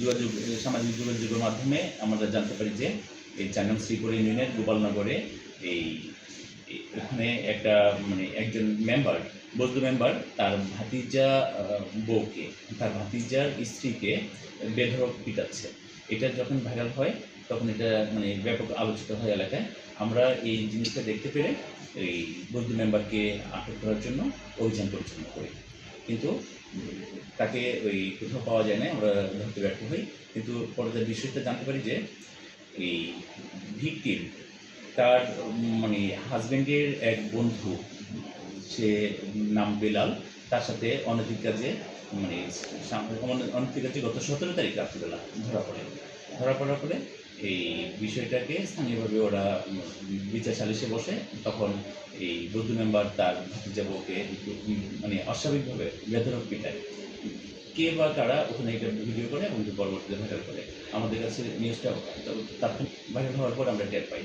যোগাযোগ সামাজিক যোগাযোগের মাধ্যমে আমরা জানতে পারি যে এই চার নং শ্রীপুর ইউনিয়নের গোপালনগরে এই ওখানে একটা মানে একজন মেম্বার বৌদ্ধ মেম্বার তার ভাতিজা বউকে, তার ভাতিজার স্ত্রীকে বেধরক পিটাচ্ছে। এটা যখন ভাইরাল হয়, তখন এটা মানে ব্যাপক আলোচিত হয় এলাকায়। আমরা এই জিনিসটা দেখতে পেরে এই বৌদ্ধ মেম্বারকে আটক করার জন্য অভিযান পরিচালনা করি। কিন্তু তাকে ওই কোথাও পাওয়া যায় না, আমরা ধরতে ব্যর্থ হই। কিন্তু পরে বিষয়টা জানতে পারি যে এই ভিকটিম, তার মানে হাজব্যান্ডের এক বন্ধু, সে নাম বেলাল, তার সাথে অনৈতিক কাজে মানে অনৈতিক কাজে গত সতেরো তারিখ রাত্রিবেলা ধরা পড়ে। ধরা পড়ার পরে এই বিষয়টাকে স্থানীয়ভাবে ওরা বিচার সালিশে বসে, তখন এই বৌদ্ধ মেম্বার তার ভাতিজা বউকে মানে অস্বাভাবিকভাবে বেদরক পিটায়। কে বা কারা ওখানে এটা ভিডিও করে এবং পরবর্তীতে ভাইরাল করে? আমাদের কাছে নিউজটা তাৎক্ষণিক ভাইরাল হওয়ার পর আমরা টের পাই।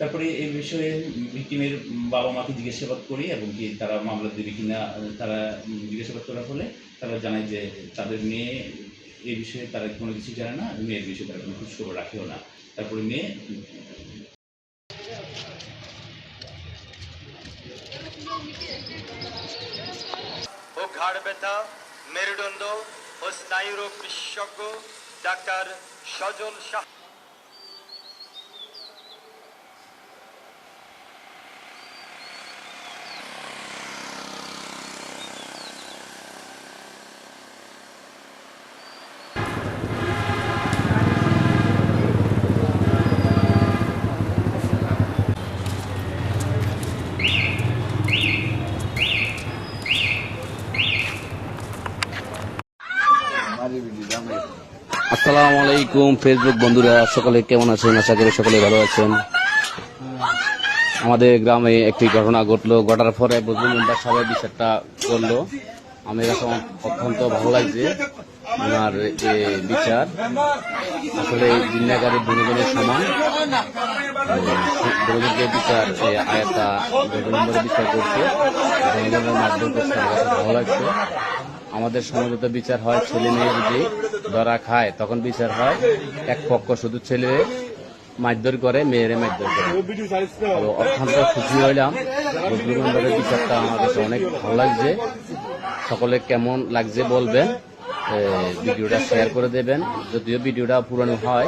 তারপরে এই বিষয়ে ভিক্টিমের বাবা মাকে জিজ্ঞাসাবাদ করি এবং কি তারা মামলা দেবে কিনা, তারা জিজ্ঞাসাবাদ করার ফলে তারা জানায় যে তাদের মেয়ে এই বিষয়ে তারা কোনো কিছু জানে না, মেয়ের বিষয়ে তারা কোনো খোঁজখবর রাখেও না। তারপরে মেয়ে ও ঘাড় ব্যথা মেরুদণ্ড ও স্নায়ুরোগ বিশেষজ্ঞ ডাক্তার সজল শাহ। আসসালামু আলাইকুম ফেসবুক বন্ধুরা, সকলে কেমন আছেন? আশা করি সকলে ভালো আছেন। আমাদের গ্রামে একটি ঘটনা ঘটলো। ঘটার পরে বজলুল মেম্বার সবাই বিচারটা করল। আমি অত্যন্ত ভালো লাগছে ওনার যে বিচার। আসলে জিন্নাগারি দুজনের সমান দুজনকে বিচার আয়াতা মেম্বারের বিচার করছে। মাধ্যমে ভালো লাগছে। আমাদের সমাজত বিচার হয়, ছেলে মেয়ে যদি ধরা খায়, তখন বিচার হয়, এক পক্ষ শুধু ছেলে মারধর করে, মেয়েরে মারধর করে। অত্যন্ত খুশি হইলাম। বিচারটা আমার কাছে অনেক ভালো লাগছে। সকলে কেমন লাগছে বলবেন। ভিডিওটা শেয়ার করে দেবেন। যদিও ভিডিওটা পুরনো হয়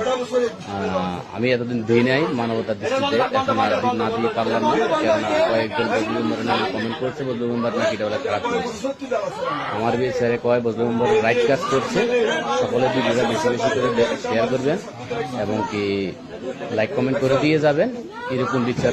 আমি এতদিন দিই নাই মানবতার দৃষ্টিতে। এখন আর দিন না দিয়ে পারলাম না। কেননা কয়েকজন বদলু মেম্বারের নামে কমেন্ট করছে বদলু মেম্বার নাকি এটা খারাপ করছে। আমার বিয়ে স্যারে কয় বদলু মেম্বার রাইট কাজ করছে। সকলে ভিডিওটা বেশি বেশি করে শেয়ার করবেন এবং কি লাইক কমেন্ট করে দিয়ে যাবেন। এরকম বিচার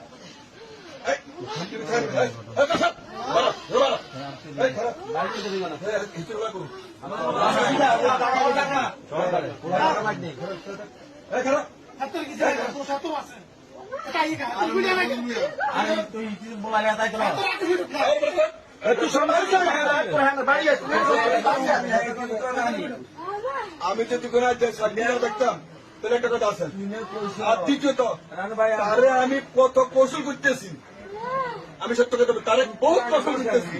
আমি যদি কোনো দেখতাম, তাহলে একটা কথা আছে। আর দ্বিতীয়ত, তারে আমি কত কৌশল করতেছি। আমি সত্য কথা তারে বহুত কৌশল করতেছি।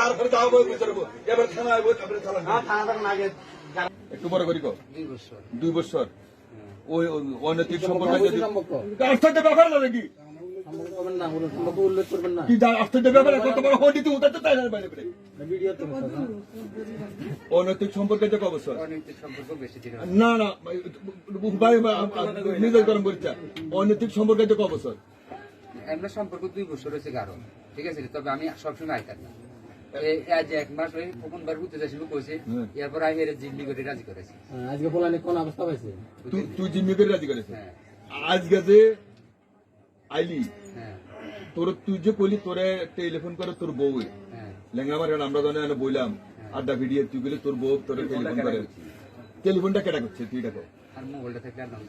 তারপরে দাও বই এবার থানা আইবো, তারপরে একটু বড় করি। দুই বছর। ওই অনৈতিক সম্পর্ক ব্যাপার নাকি? অনৈতিক সম্পর্কে যে অবস্থা না না নিজের গরম অনৈতিক সম্পর্কে যে অবস্থা আমরা সম্পর্ক দুই বছর হয়েছে কারণ ঠিক আছে? তবে আমি সবসময় আইতাম না আজ এক মাস ওই প্রথমবার ঘুরতে যাচ্ছিল কইছে হ্যাঁ। এরপর আমি এর জিম্মি করে রাজি করেছি। আজকে পোলানি কোন অবস্থা পাইছে? তুই তুই জিম্মি করে রাজি করেছে হ্যাঁ। আজকে যে আইলি তোর তুই যে কইলি তোরে টেলিফোন করে তোর বউ লেঙ্গা মারে আমরা জানে আমি বললাম আড্ডা ভিডিও তুই গেলে তোর বউ তোরে টেলিফোন করে টেলিফোনটা কেটা করছে তুই দেখো আর মোবাইলটা থাকলে আর নাম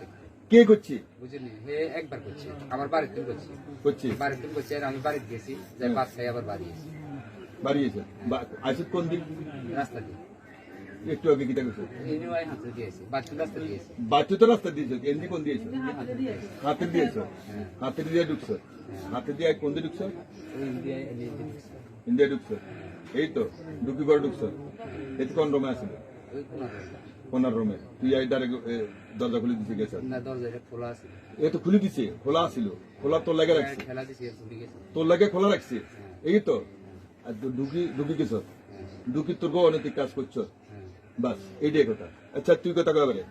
কে করছে বুঝলি হে একবার করছে আমার বাড়ির দিন করছে করছে বাড়ির দিন করছে আর আমি বাড়িতে গেছি যাই পাঁচ খাই আবার বাড়ি এসেছি বাড়িয়েছে আসিস কোন দিন রাস্তা দিয়ে একটু আগে কিটা করছে বাচ্চা রাস্তা তো রাস্তা দিয়েছে এমনি কোন দিয়েছে? হাতে দিয়েছি। হাতে দিয়ে ঢুকছে? হাতে দিয়ে কোন দিয়ে ঢুকছে। ইন্ডিয়া ঢুকছে? এই তো ঢুকি পরে ঢুকছে। এই কোন রুমে কোন কোনার রুমে। তুই এই ডাইরেক্ট দরজা খুলে দিছে গেছে? না দরজাটা খোলা আছে। এ তো খুলে দিছে খোলা ছিল খোলা তোর লাগে রাখছে। গেছে। তোর লাগে খোলা রাখছে? এই তো। আর ঢুকি ঢুকি গেছ? ঢুকি তোর বউ অনৈতিক কাজ করছ? হ্যাঁ বাস এইটাই কথা আচ্ছা তুই কথা কবে